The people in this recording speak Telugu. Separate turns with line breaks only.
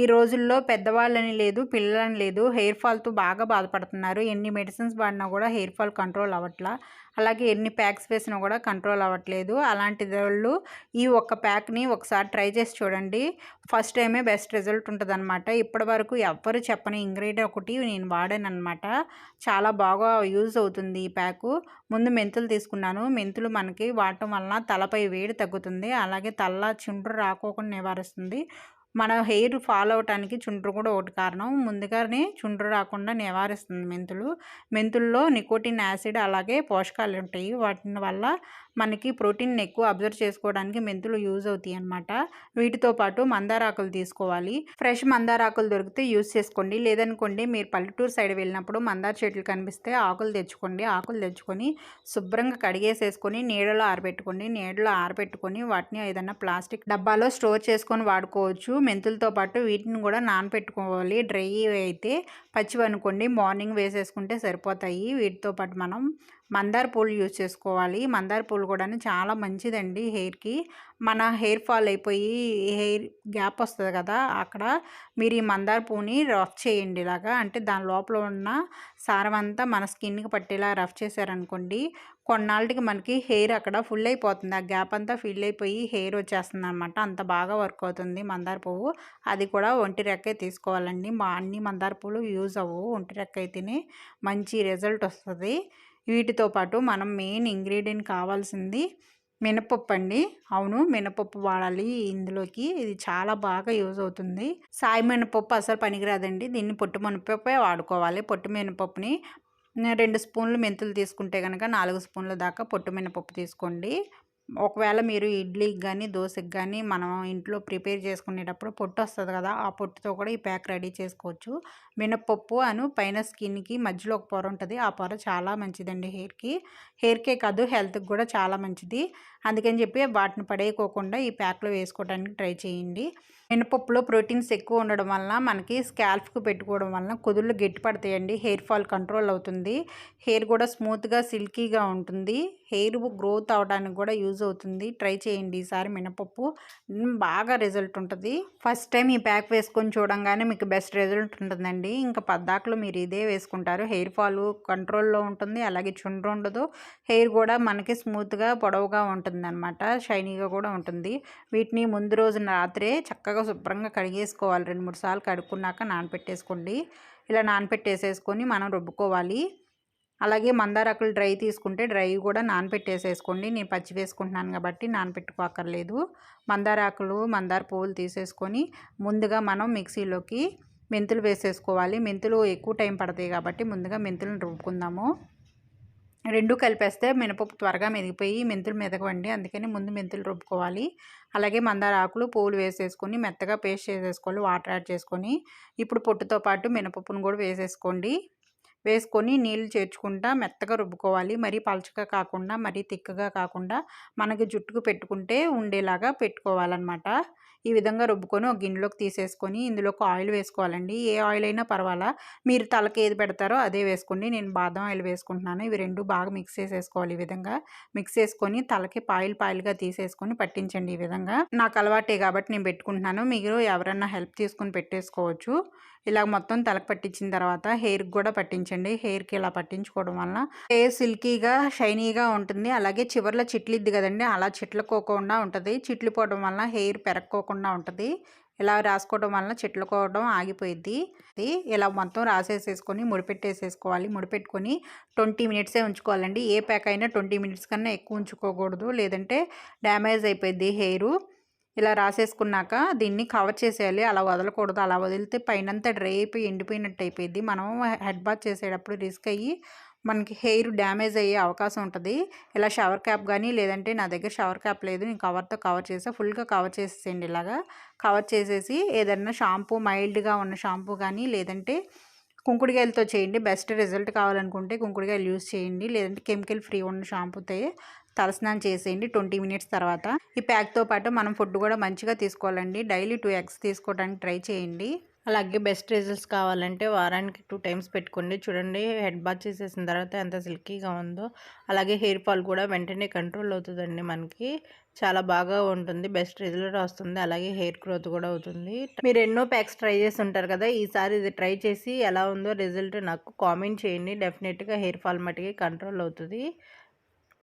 ఈ రోజుల్లో పెద్దవాళ్ళని లేదు పిల్లలని లేదు హెయిర్ ఫాల్తో బాగా బాధపడుతున్నారు. ఎన్ని మెడిసిన్స్ వాడినా కూడా హెయిర్ ఫాల్ కంట్రోల్ అవ్వట్లా. అలాగే ఎన్ని ప్యాక్స్ వేసినా కూడా కంట్రోల్ అవ్వట్లేదు. అలాంటి వాళ్ళు ఈ ఒక్క ప్యాక్ని ఒకసారి ట్రై చేసి చూడండి. ఫస్ట్ టైమే బెస్ట్ రిజల్ట్ ఉంటుంది అనమాట ఇప్పటి వరకు ఎవ్వరు చెప్పని ఇంగ్రీడియంట్ ఒకటి నేను వాడానమాట చాలా బాగా యూజ్ అవుతుంది ఈ ప్యాకు. ముందు మెంతులు తీసుకున్నాను. మెంతులు మనకి వాడటం వలన తలపై వేడి తగ్గుతుంది. అలాగే తల్ల చుండ్రు రాకోకుండా నివారిస్తుంది. మన హెయిర్ ఫాల్ అవటానికి చుండ్రు కూడా ఒకటి కారణం. ముందుగానే చుండ్రు రాకుండా నివారిస్తుంది మెంతులు. మెంతుల్లో నికోటిన్ యాసిడ్ అలాగే పోషకాలు ఉంటాయి. వాటి వల్ల మనకి ప్రోటీన్ ఎక్కువ అబ్జర్వ్ చేసుకోవడానికి మెంతులు యూజ్ అవుతాయి అనమాట వీటితో పాటు మందారాకులు తీసుకోవాలి. ఫ్రెష్ మందారాకులు దొరికితే యూజ్ చేసుకోండి. లేదనుకోండి మీరు పల్లెటూరు సైడ్ వెళ్ళినప్పుడు మందార చెట్లు కనిపిస్తే ఆకులు తెచ్చుకోండి. ఆకులు తెచ్చుకొని శుభ్రంగా కడిగేసేసుకొని నీడలో ఆరబెట్టుకోండి. నీడలో ఆరబెట్టుకొని వాటిని ఏదైనా ప్లాస్టిక్ డబ్బాలో స్టోర్ చేసుకొని వాడుకోవచ్చు. మెంతులతో పాటు వీటిని కూడా నానపెట్టుకోవాలి. డ్రై అయితే పచ్చివి అనుకోండి మార్నింగ్ వేసేసుకుంటే సరిపోతాయి. వీటితో పాటు మనం మందార పూలు యూజ్ చేసుకోవాలి. మందార పూలు కూడా చాలా మంచిదండి హెయిర్కి. మన హెయిర్ ఫాల్ అయిపోయి హెయిర్ గ్యాప్ వస్తుంది కదా అక్కడ మీరు ఈ మందార పువ్వుని రఫ్ చేయండి ఇలాగా. అంటే దాని లోపల ఉన్న సారం అంతా మన స్కిన్కి పట్టేలా రఫ్ చేశారనుకోండి కొన్నాళ్ళకి మనకి హెయిర్ అక్కడ ఫుల్ అయిపోతుంది. ఆ గ్యాప్ అంతా ఫిల్ అయిపోయి హెయిర్ వచ్చేస్తుంది అనమాట అంత బాగా వర్క్ అవుతుంది మందార పువ్వు. అది కూడా ఒంటి రెక్కే తీసుకోవాలండి. మా అన్ని మందార పువ్వులు యూజ్ అవ్వవు. ఒంటి రెక్క అయితేనే మంచి రిజల్ట్ వస్తుంది. వీటితో పాటు మనం మెయిన్ ఇంగ్రీడియంట్ కావాల్సింది మినపప్పు అండి అవును మినపప్పు వాడాలి ఇందులోకి. ఇది చాలా బాగా యూజ్ అవుతుంది. సాయి మినపప్పు అసలు పనికిరాదండి. దీన్ని పొట్టు మినపప్పే వాడుకోవాలి. పొట్టు మినపప్పుని రెండు స్పూన్లు మెంతులు తీసుకుంటే కనుక నాలుగు స్పూన్ల దాకా పొట్టు మినపప్పు తీసుకోండి. ఒకవేళ మీరు ఇడ్లీకి కానీ దోశకి కానీ మనం ఇంట్లో ప్రిపేర్ చేసుకునేటప్పుడు పొట్టు వస్తుంది కదా ఆ పొట్టుతో కూడా ఈ ప్యాక్ రెడీ చేసుకోవచ్చు. మినప్పప్పు అను పైన స్కిన్కి మధ్యలో ఒక పొర ఉంటుంది ఆ పొర చాలా మంచిదండి హెయిర్కి. హెయిర్కే కాదు హెల్త్కి కూడా చాలా మంచిది. అందుకని చెప్పి వాటిని పడేయకోకుండా ఈ ప్యాక్లో వేసుకోవడానికి ట్రై చేయండి. మినపప్పులో ప్రోటీన్స్ ఎక్కువ ఉండడం వలన మనకి స్కాల్ఫ్కు పెట్టుకోవడం వలన కుదుళ్ళు గట్టి పడతాయండి హెయిర్ ఫాల్ కంట్రోల్ అవుతుంది. హెయిర్ కూడా స్మూత్గా సిల్కీగా ఉంటుంది. హెయిర్ గ్రోత్ అవడానికి కూడా యూజ్ అవుతుంది. ట్రై చేయండి ఈసారి మినపప్పు. బాగా రిజల్ట్ ఉంటుంది. ఫస్ట్ టైం ఈ ప్యాక్ వేసుకొని చూడంగానే మీకు బెస్ట్ రిజల్ట్ ఉంటుందండి. ఇంకా పద్దాకులు మీరు ఇదే వేసుకుంటారు. హెయిర్ ఫాల్ కంట్రోల్లో ఉంటుంది. అలాగే చుండ్రు ఉండదు. హెయిర్ కూడా మనకి స్మూత్గా పొడవుగా ఉంటుంది అనమాట షైనీగా కూడా ఉంటుంది. వీటిని ముందు రోజు రాత్రే చక్కగా శుభ్రంగా కడిగేసుకోవాలి. రెండు మూడు సార్లు కడుక్కున్నాక నానపెట్టేసుకోండి. ఇలా నానపెట్టేసేసుకొని మనం రుబ్బుకోవాలి. అలాగే మందారాకులు డ్రై తీసుకుంటే డ్రై కూడా నానపెట్టేసేసుకోండి. నేను పచ్చి వేసుకుంటున్నాను కాబట్టి నానపెట్టుకోకర్లేదు. మందారాకులు మందార పువ్వులు తీసేసుకొని ముందుగా మనం మిక్సీలోకి మెంతులు వేసేసుకోవాలి. మెంతులు ఎక్కువ టైం పడతాయి కాబట్టి ముందుగా మెంతులను రుబ్బుకుందాము. రెండు కలిపేస్తే మినపప్పు త్వరగా మెదిగిపోయి మెంతులు మెదగవండి. అందుకని ముందు మెంతులు రుబ్బుకోవాలి. అలాగే మందార ఆకులు పూలు వేసేసుకొని మెత్తగా పేస్ట్ చేసేసుకోవాలి. వాటర్ యాడ్ చేసుకొని ఇప్పుడు పొట్టుతో పాటు మినపప్పును కూడా వేసేసుకోండి. వేసుకొని నీళ్ళు చేర్చుకుంటా మెత్తగా రుబ్బుకోవాలి. మరీ పలచగా కాకుండా మరీ తిక్కగా కాకుండా మనకి జుట్టుకు పెట్టుకుంటే ఉండేలాగా పెట్టుకోవాలన్నమాట. ఈ విధంగా రుబ్బుకొని ఒక గిన్నెలోకి తీసేసుకొని ఇందులోకి ఆయిల్ వేసుకోవాలండి. ఏ ఆయిల్ అయినా పర్వాలా. మీరు తలకి ఏది పెడతారో అదే వేసుకోండి. నేను బాదం ఆయిల్ వేసుకుంటున్నాను. ఇవి రెండు బాగా మిక్స్ చేసేసుకోవాలి ఈ విధంగా. మిక్స్ చేసుకొని తలకి పాయిల్ పాయిల్గా తీసేసుకొని పట్టించండి ఈ విధంగా. నాకు అలవాటే కాబట్టి నేను పెట్టుకుంటున్నాను. మీరు ఎవరన్నా హెల్ప్ తీసుకుని పెట్టేసుకోవచ్చు. ఇలా మొత్తం తలకు పట్టించిన తర్వాత హెయిర్కి కూడా పట్టించండి. హెయిర్కి ఇలా పట్టించుకోవడం వలన హెయిర్ సిల్కీగా షైనీగా ఉంటుంది. అలాగే చివరిలో చిట్లిద్ది కదండి. అలా చిట్లుకోకుండా ఉంటుంది. చిట్లిపోవడం వలన హెయిర్ పెరక్కోకుండా ఉంటుంది. ఇలా రాసుకోవడం వలన చెట్లుకోవడం ఆగిపోయింది ఇలా మొత్తం రాసేసేసుకొని ముడిపెట్టేసేసుకోవాలి. ముడిపెట్టుకొని ట్వంటీ మినిట్సే ఉంచుకోవాలండి. ఏ ప్యాక్ అయినా ట్వంటీ మినిట్స్ కన్నా ఎక్కువ ఉంచుకోకూడదు. లేదంటే డ్యామేజ్ అయిపోయింది హెయిర్. ఇలా రాసేసుకున్నాక దీన్ని కవర్ చేసేయాలి. అలా వదలకూడదు. అలా వదిలితే పైనంతా డ్రై అయిపోయి ఎండిపోయినట్టు అయిపోయింది మనం హెడ్ బాత్ చేసేటప్పుడు రిస్క్ అయ్యి మనకి హెయిర్ డ్యామేజ్ అయ్యే అవకాశం ఉంటుంది. ఇలా షవర్ క్యాప్ కానీ లేదంటే నా దగ్గర షవర్ క్యాప్ లేదు నేను కవర్తో కవర్ చేసా ఫుల్గా కవర్ చేసేసేయండి ఇలాగా. కవర్ చేసేసి ఏదైనా షాంపూ మైల్డ్గా ఉన్న షాంపూ కానీ లేదంటే కుంకుడుకాయలతో చేయండి. బెస్ట్ రిజల్ట్ కావాలనుకుంటే కుంకుడుకాయలు యూస్ చేయండి. లేదంటే కెమికల్ ఫ్రీ ఉన్న షాంపూతో తలస్నానం చేసేయండి ట్వంటీ మినిట్స్ తర్వాత. ఈ ప్యాక్తో పాటు మనం ఫుడ్ కూడా మంచిగా తీసుకోవాలండి. డైలీ టూ ఎగ్స్ తీసుకోవడానికి ట్రై చేయండి. అలాగే బెస్ట్ రిజల్ట్స్ కావాలంటే వారానికి టూ టైమ్స్ పెట్టుకోండి. చూడండి హెడ్ బాత్ చేసేసిన తర్వాత ఎంత సిల్కీగా ఉందో అలాగే హెయిర్ ఫాల్ కూడా వెంటనే కంట్రోల్ అవుతుందండి మనకి.
చాలా బాగా ఉంటుంది బెస్ట్ రిజల్ట్ వస్తుంది అలాగే హెయిర్ గ్రోత్ కూడా అవుతుంది. మీరు ఎన్నో ప్యాక్స్ ట్రై చేసి ఉంటారు కదా ఈసారి ఇది ట్రై చేసి ఎలా ఉందో రిజల్ట్ నాకు కామెంట్ చేయండి. డెఫినెట్గా హెయిర్ ఫాల్ మటుకి కంట్రోల్ అవుతుంది.